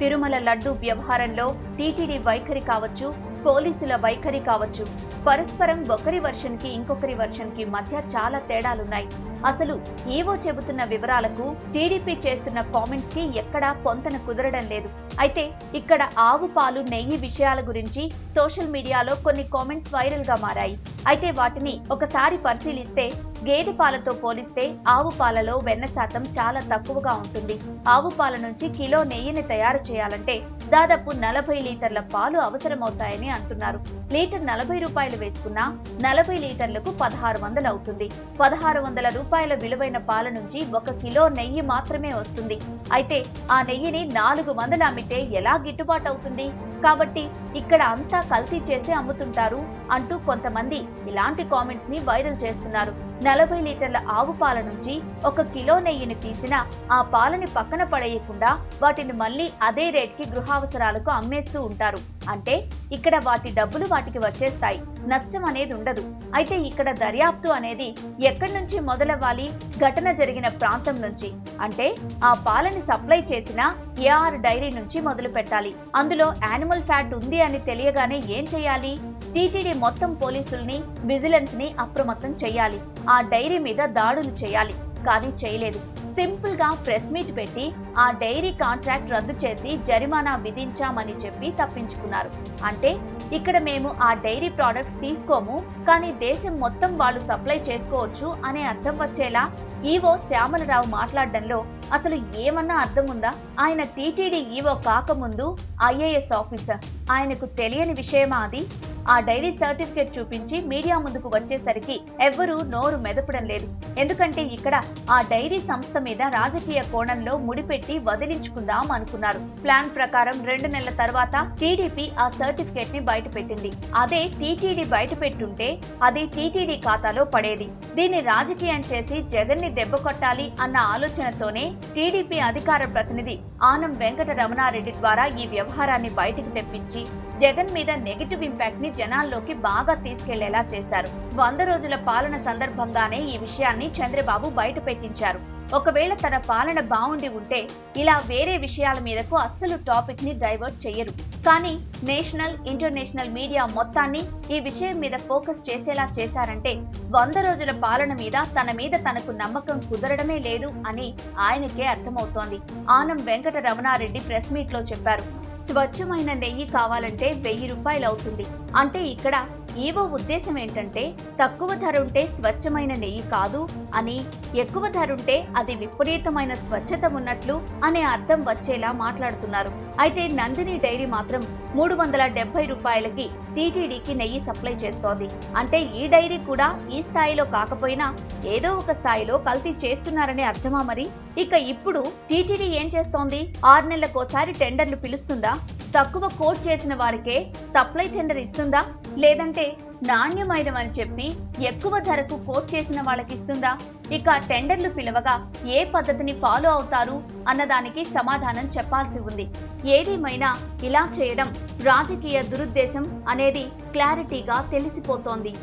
తిరుమల లడ్డు వ్యవహారంలో టీటీడీ వైఖరి కావచ్చు పోలీసుల వైఖరి కావచ్చు. పరస్పరం ఒకరి వర్షన్కి ఇంకొకరి వర్షన్కి మధ్య చాలా తేడాలున్నాయి. అసలు ఏవో చెబుతున్న వివరాలకు టీడీపీ చేస్తున్న కామెంట్స్కి ఎక్కడా పొంతన కుదరడం లేదు. అయితే ఇక్కడ ఆవు పాలు నెయ్యి విషయాల గురించి సోషల్ మీడియాలో కొన్ని కామెంట్స్ వైరల్గా మారాయి. అయితే వాటిని ఒకసారి పరిశీలిస్తే గేదె పాలతో పోలిస్తే ఆవు పాలలో వెన్న శాతం చాలా తక్కువగా ఉంటుంది. ఆవు పాల నుంచి కిలో నెయ్యిని తయారు చేయాలంటే దాదాపు నలభై లీటర్ల పాలు అవసరమవుతాయని అంటున్నారు. లీటర్ నలభై రూపాయలు వేసుకున్నా నలభై లీటర్లకు పదహారు వందలు అవుతుంది. పదహారు వందల రూపాయల విలువైన పాల నుంచి ఒక కిలో నెయ్యి మాత్రమే వస్తుంది. అయితే ఆ నెయ్యిని నాలుగు వందలు అమ్మితే ఎలా గిట్టుబాటు అవుతుంది కాబట్టి ఇక్కడ అంతా కల్తీ చేసి అమ్ముతుంటారు అంటూ కొంతమంది ఇలాంటి కామెంట్స్ని వైరల్ చేస్తున్నారు. నలభై లీటర్ల ఆవు పాల నుంచి ఒక కిలో నెయ్యిని తీసిన ఆ పాలని పక్కన పడేయకుండా వాటిని మళ్ళీ అదే రేట్కి గృహావసరాలకు అమ్మేస్తూ ఉంటారు. అంటే ఇక్కడ వాటి డబ్బులు వాటికి వచ్చేస్తాయి. నష్టం అనేది ఉండదు. అయితే ఇక్కడ దర్యాప్తు అనేది ఎక్కడి నుంచి మొదలవ్వాలి? ఘటన జరిగిన ప్రాంతం నుంచి. అంటే ఆ పాలని సప్లై చేసిన ఏఆర్ డైరీ నుంచి మొదలు పెట్టాలి అందులో యానిమల్ ఫ్యాట్ ఉంది అని తెలియగానే ఏం చేయాలి? టీటీడీ మొత్తం పోలీసుల్ని విజిలెన్స్ని అప్రమత్తం చేయాలి. ఆ డైరీ మీద దాడులు చేయాలి. కానీ చేయలేదు. సింపుల్గా ప్రెస్ మీట్ పెట్టి ఆ డైరీ కాంట్రాక్ట్ రద్దు చేసి జరిమానా విధించామని చెప్పి తప్పించుకున్నారు. అంటే ఇక్కడ మేము ఆ డైరీ ప్రోడక్ట్స్ తీసుకోము కానీ దేశం మొత్తం వాళ్ళు సప్లై చేసుకోవచ్చు అనే అర్థం వచ్చేలా ఈవో శ్యామలరావు మాట్లాడడంలో అసలు ఏమన్నా అర్థం ఉందా? ఆయన టీటీడీ ఈవో కాకముందు ఐఏఎస్ ఆఫీసర్. ఆయనకు తెలియని విషయమా అది? ఆ డైరీ సర్టిఫికేట్ చూపించి మీడియా ముందుకు వచ్చేసరికి ఎవ్వరూ నోరు మెదపడం లేదు. ఎందుకంటే ఇక్కడ ఆ డైరీ సంస్థ మీద రాజకీయ కోణంలో ముడిపెట్టి వదిలించుకుందాం అనుకున్నారు. ప్లాన్ ప్రకారం రెండు నెలల తర్వాత టీడీపీ ఆ సర్టిఫికేట్ని బయటపెట్టింది. అదే టీటీడీ బయటపెట్టుంటే అది టీటీడీ ఖాతాలో పడేది. దీన్ని రాజకీయం చేసి జగన్ని దెబ్బ కొట్టాలి అన్న ఆలోచనతోనే టీడీపీ అధికార ప్రతినిధి ఆనం వెంకట రమణారెడ్డి ద్వారా ఈ వ్యవహారాన్ని బయటికి తెప్పించి జగన్ మీద నెగిటివ్ ఇంపాక్ట్ని జనాల్లోకి బాగా తీసుకెళ్ళేలా చేశారు. వంద రోజుల పాలన సందర్భంగానే ఈ విషయాన్ని చంద్రబాబు బయట పెట్టించారు. ఒకవేళ తన పాలన బాగుండి ఉంటే ఇలా వేరే విషయాల మీదకు అస్సలు టాపిక్ని డైవర్ట్ చేయరు కానీ నేషనల్ ఇంటర్నేషనల్ మీడియా మొత్తాన్ని ఈ విషయం మీద ఫోకస్ చేసేలా చేశారంటే వంద రోజుల పాలన మీద తన మీద తనకు నమ్మకం కుదరడమే లేదు అని ఆయనకే అర్థమవుతోంది. ఆనం వెంకట రమణారెడ్డి ప్రెస్ మీట్లో చెప్పారు. స్వచ్ఛమైన నెయ్యి కావాలంటే వెయ్యి రూపాయలు అవుతుంది అంటే ఇక్కడ ఈవో ఉద్దేశం ఏంటంటే తక్కువ ధర ఉంటే స్వచ్ఛమైన నెయ్యి కాదు అని ఎక్కువ ధర ఉంటే అది విపరీతమైన స్వచ్ఛత ఉన్నట్లు అనే అర్థం వచ్చేలా మాట్లాడుతున్నారు. అయితే నందిని డైరీ మాత్రం మూడు వందల డెబ్బై రూపాయలకి టీటీడీకి నెయ్యి సప్లై చేస్తోంది. అంటే ఈ డైరీ కూడా ఈ స్థాయిలో కాకపోయినా ఏదో ఒక స్థాయిలో కల్తీ చేస్తున్నారనే అర్థమా మరి? ఇక ఇప్పుడు టీటీడీ ఏం చేస్తోంది? ఆరు నెలలకోసారి టెండర్లు పిలుస్తుందా? తక్కువ కోట్ చేసిన వారికే సప్లై టెండర్ ఇస్తుందా? లేదంటే నాణ్యమైనవని చెప్పి ఎక్కువ ధరకు కోట్ చేసిన వాళ్ళకి ఇస్తుందా? ఇక టెండర్లు పిలవగా ఏ పద్ధతిని ఫాలో అవుతారు అన్నదానికి సమాధానం చెప్పాల్సి ఉంది. ఏదేమైనా ఇలా చేయడం రాజకీయ దురుద్దేశం అనేది క్లారిటీగా తెలిసిపోతోంది.